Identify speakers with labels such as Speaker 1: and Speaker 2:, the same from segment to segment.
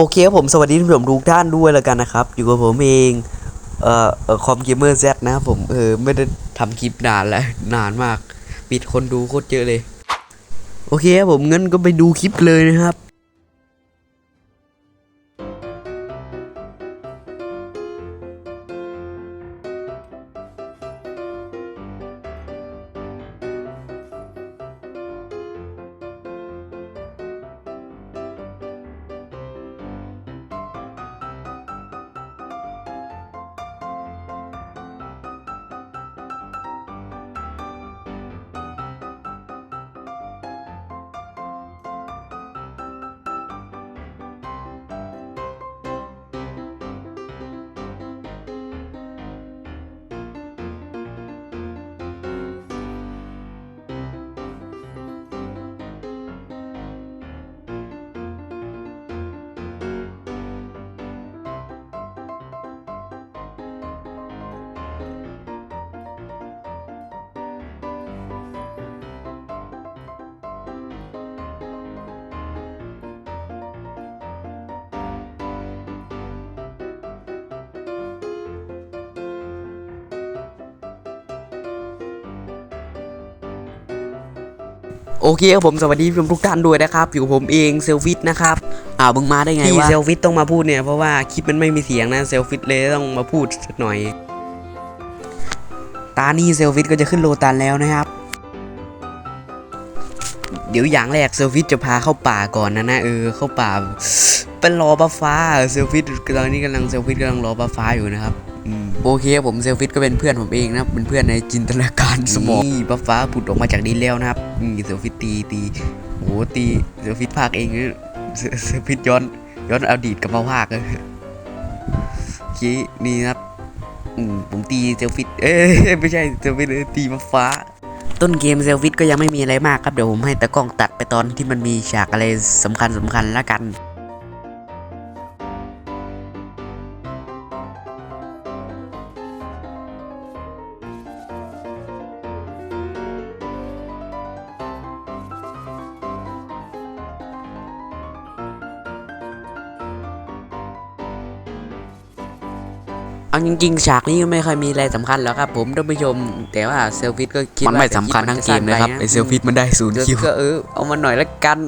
Speaker 1: โอเคครับผมสวัสดีท่านผู้ชมทุกท่านด้วยแล้วกันนะครับ อยู่กับผมเองเอ่อคอมเกมเมอร์แซนะครับผมเออไม่ได้ทำคลิปนานแล้วนานมาก ปิดคนดูโคตรเยอะเลย โอเคครับผมงั้นก็ไปดูคลิปเลยนะครับ โอเคครับผมสวัสดีท่านผู้ชมทุกท่านด้วยนะครับ อยู่กับผมเองเซลฟิตนะครับอ้าวมึงมาได้ไงวะที่เซลฟิตต้องมาพูดเนี่ยเพราะว่าคลิปมันไม่มีเสียงนะเซลฟิตเลยต้องมาพูดสักหน่อย ตานี่เซลฟิตก็จะขึ้นโลตันแล้วนะครับ เดี๋ยวอย่างแรกเซลฟิตจะพาเข้าป่าก่อนนะนะเออเข้าป่าเป็นรอบัฟฟ้าเซลฟิตตอนนี้กำลังเซลฟิตกำลังรอบัฟฟ้าอยู่นะครับอืม โอเคครับผมเซลฟิตก็เป็นเพื่อนผมเองนะครับเป็นเพื่อนในจินตนาการสมองนี่บัฟฟ้าผุดออกมาจากดินแล้วนะครับนี่เซลฟิตตีตีโอ้โหตีเซลฟิตภาคเองเนี่ยเซเซลฟิตย้อนย้อนอดีตกลับมาภาคเลยโอเคนี่นะครับอืมผมตีเซลฟิตเอ้ยไม่ใช่เซลฟิตเอ้ยตีบัฟฟ้า ต้นเกมเซลฟิตก็ยังไม่มีอะไรมากครับเดี๋ยวผมให้ตะกล้องตัดไปตอนที่มันมีฉากอะไรสำคัญสำคัญแล้วกัน เอาจริงๆฉากนี้ก็ไม่ค่อยมีอะไรสำคัญแล้วครับผมท่านผู้ชมแต่ว่าเซลฟิตก็คิด
Speaker 2: มัน
Speaker 1: ว่า
Speaker 2: ไม่สำคัญทั้งเกมเลยครับไอเซลฟิตมันได้ศูนย์คิว
Speaker 1: ก็เออเอามาหน่อยละกัน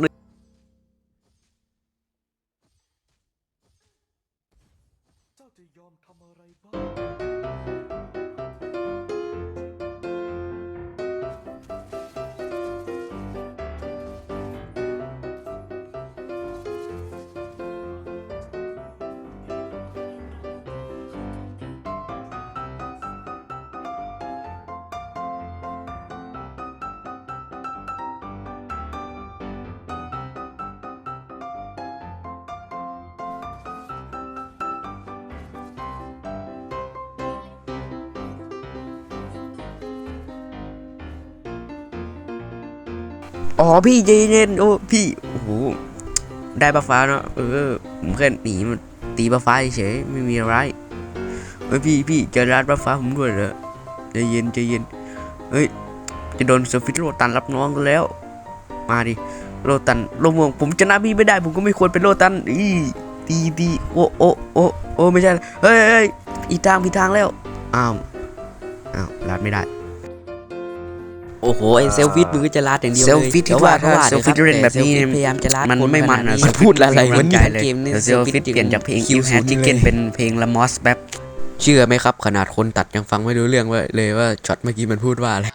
Speaker 1: อ๋อพี่ใจเย็นโอ้พี่โอ้โหได้บัฟฟ้าเนาะเออผมแค่หนีมันตีบัฟฟ้าเฉยไม่มีอะไรเฮ้ยพี่พี่จะรัดบัฟฟ้าผมด้วยเหรอใจเย็นใจเย็นเฮ้ยจะโดนเซอร์ฟิตโรตันรับน้องกันแล้ว มาดิโรตันโลมวงผมชนะพี่ไม่ได้ ผมก็ไม่ควรเป็นโรตันอีตีตีโอโอโอโอไม่ใช่เฮ้ยเฮ้ยอีทางผิดทางแล้วอ้าวอ้าวรัดไม่ได้ โอ้โหไอเซลฟิตมึงก็จะลาดอย่างเดียวเลย
Speaker 2: เซลฟิตที่ว่าถ้าเซลฟิตเล่นแบบนี้
Speaker 1: ต่ Selfie พยายามจะลาด
Speaker 2: มัน
Speaker 1: ค
Speaker 2: ไม่มัน
Speaker 1: ขนา
Speaker 2: อะ
Speaker 1: ด
Speaker 2: มันพูดอะไรวะเนี่ย
Speaker 1: เกมนี้
Speaker 2: เซลฟิตเปลี่ยนจากเพลง
Speaker 1: คิว
Speaker 2: You
Speaker 1: แฮ
Speaker 2: Had
Speaker 1: จิเก
Speaker 2: Chicken
Speaker 1: เป็นเพลงละมอสแบบ
Speaker 2: เชื่อไหมครับ ขนาดคนตัดยังฟังไม่รู้เรื่องว่าเลยว่าช็อตเมื่อกี้มันพูดว่าอะไร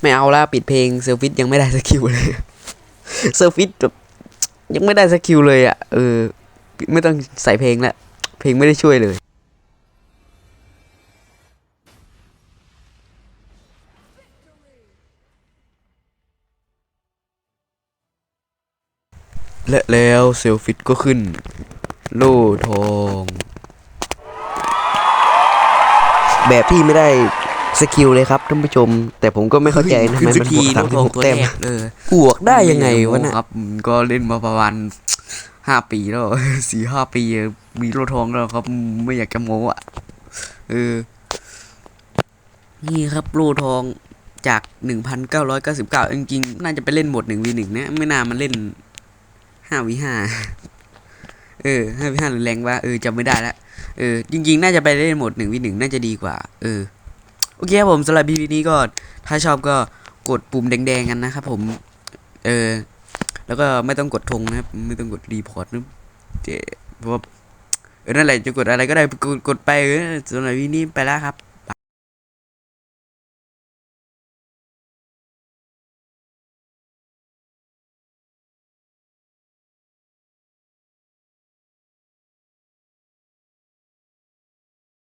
Speaker 1: ไม่เอาละปิดเพลงเซลฟิตยังไม่ได้สกิลเลยเซลฟิตแบบยังไม่ได้สกิลเลยอะเออไม่ต้องใส่เพลงละเพลงไม่ได้ช่วยเลย
Speaker 2: และแล้วเซลฟิตก็ขึ้น โล่ทอง
Speaker 1: แบบที่ไม่ได้สกิลเลยครับท่านผู้ชม แต่ผมก็ไม่เข้าใจนะทำไมมันบวกสามสิบหกแต้ม
Speaker 2: เออ
Speaker 1: บวกได้ยังไงวะน่ะ
Speaker 2: ครับอืมก็เล่นมาประมาณ
Speaker 1: ห้าปีแล้วสี่ห้าปีมีโลทองแล้วครับอืมไม่อยากจะโม้อะเออ นี่ครับโลทองจากหนึ่งพันเก้าร้อยเก้าสิบเก้าจริงๆ น่าจะไปเล่นโหมดหนึ่งวีหนึ่งนะ ไม่น่ามันเล่นห้าวีห้า เออห้าวีห้าหรือแรงว่าเออจำไม่ได้ละเออจริง ๆ น่าจะไปเล่นโหมดหนึ่งวีหนึ่งน่าจะดีกว่า เออโอเคครับผมสำหรับพีพีนี้ก็ถ้าชอบก็กดปุ่มแดงๆกันนะครับผมเออแล้วก็ไม่ต้องกดธงนะครับ ไม่ต้องกดรีพอร์ตนะเจเพราะว่าเออนั่นแหละจะกดอะไรก็ได้กดกดไปเออสำหรับวีนี้ไปแล้วครับ